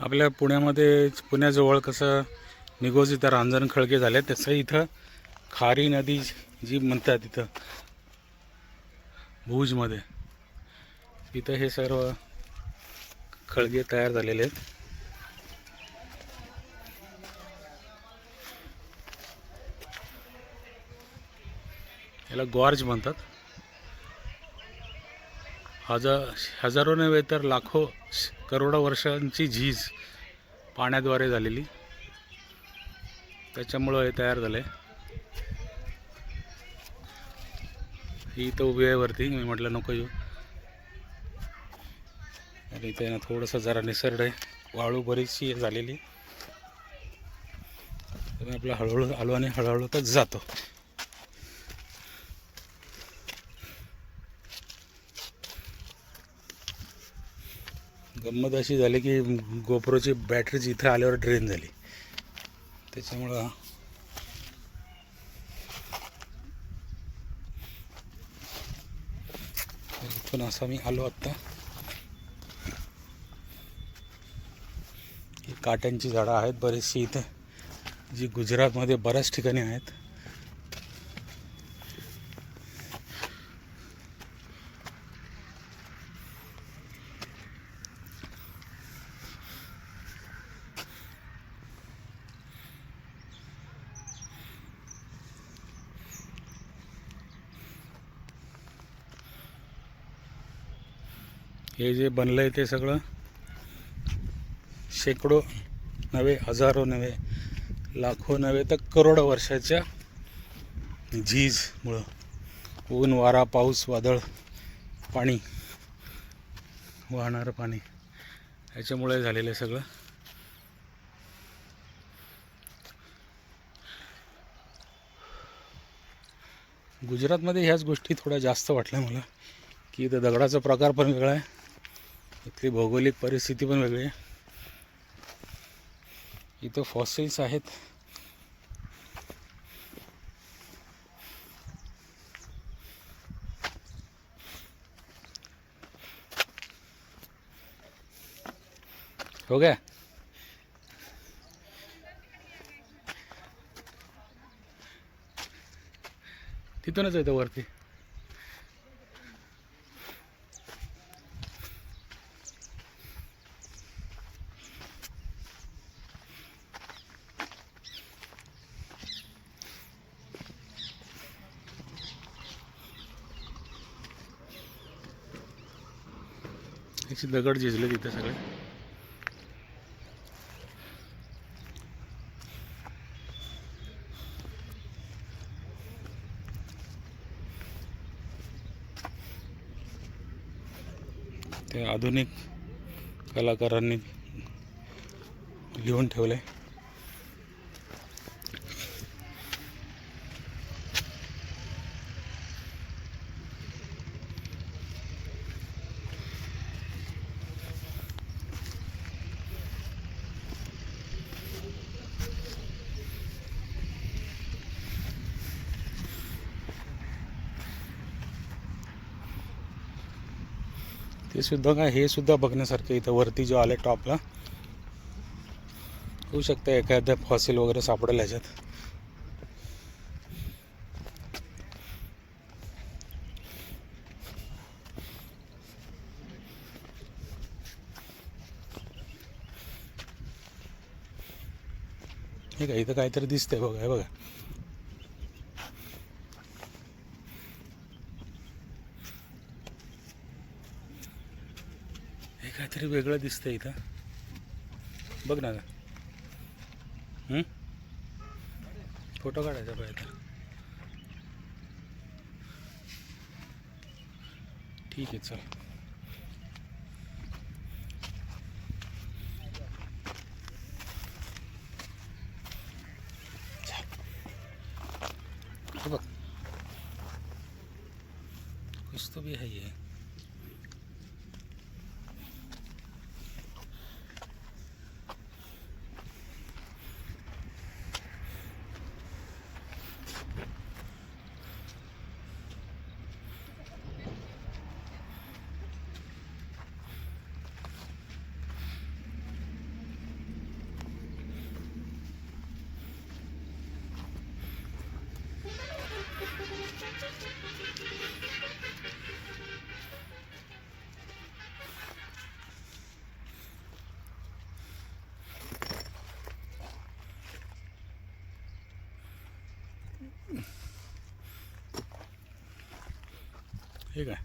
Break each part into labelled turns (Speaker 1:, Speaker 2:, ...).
Speaker 1: आपल्या पुण्यामध्ये पुण्याजवळ कसं निगोज इथं रांजण खळगे झाले तसं इथं खारी नदी जी म्हणतात इथं भुजमध्ये. इथं हे सर्व खळगे तयार झालेले आहेत. याला गॉर्ज म्हणतात. हजार हजारो नव्हे तर लाखो करोडो वर्षांची झीज पाण्याद्वारे झालेली. त्याच्यामुळं हे तयार झालं आहे ही इथं उभी आहे वरती. मी म्हटलं नको येऊ. आणि इथे ना थोडंसं जरा निसर्ड आहे. वाळू बरीचशी झालेली. तर आपलं हळूहळू आलो आणि हळूहळू तर जातो. गंमत अशी झाली की गोप्रोची बॅटरीच इथं आल्यावर ड्रेन झाली. त्याच्यामुळं पण इथून असा मी आलो आत्ता. काट्यांची झाडं आहेत बरीचशी इथं जी गुजरातमध्ये बऱ्याच ठिकाणी आहेत. हे जे बनलं आहे ते सगळं शेकडो नव्हे हजारो नव्हे लाखो नव्हे तर करोडो वर्षाच्या झीजमुळं ऊन वारा पाऊस वादळ पाणी वाहणारं पाणी याच्यामुळे झालेलं आहे सगळं. गुजरातमध्ये ह्याच गोष्टी थोड्या जास्त वाटल्या मला की इथं दगडाचा प्रकार पण वेगळा आहे. इथली भौगोलिक परिस्थिती पण वेगळी आहे. इथं फॉसिल्स आहेत. हो गया? तिथूनच येतं वरती. प्लास्टिकचे दगड झिजले तिथे सगळे. ते आधुनिक कलाकारांनी लिहून ठेवलं आहे ते सुद्धा काय हे सुद्धा बघण्यासारखं इथं. वरती जो आले टॉपला होऊ शकतं एखाद्या फॉसिल वगैरे सापडेल ह्याच्यात. हे का इथं काहीतरी दिसतंय बघा बघा. काहीतरी वेगळं दिसतं इथं. बघ ना का फोटो काढायचा पाहिजे ठीक आहे चल. बघ कुछ तो भी है ये हे काय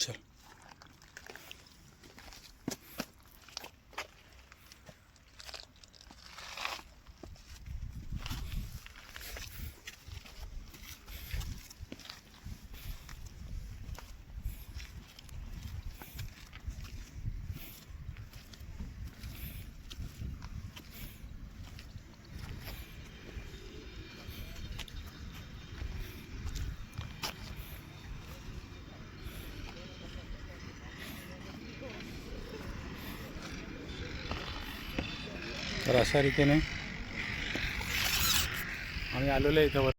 Speaker 1: चल तर अशा रीतीने आम्ही आलेलो आहे इथं.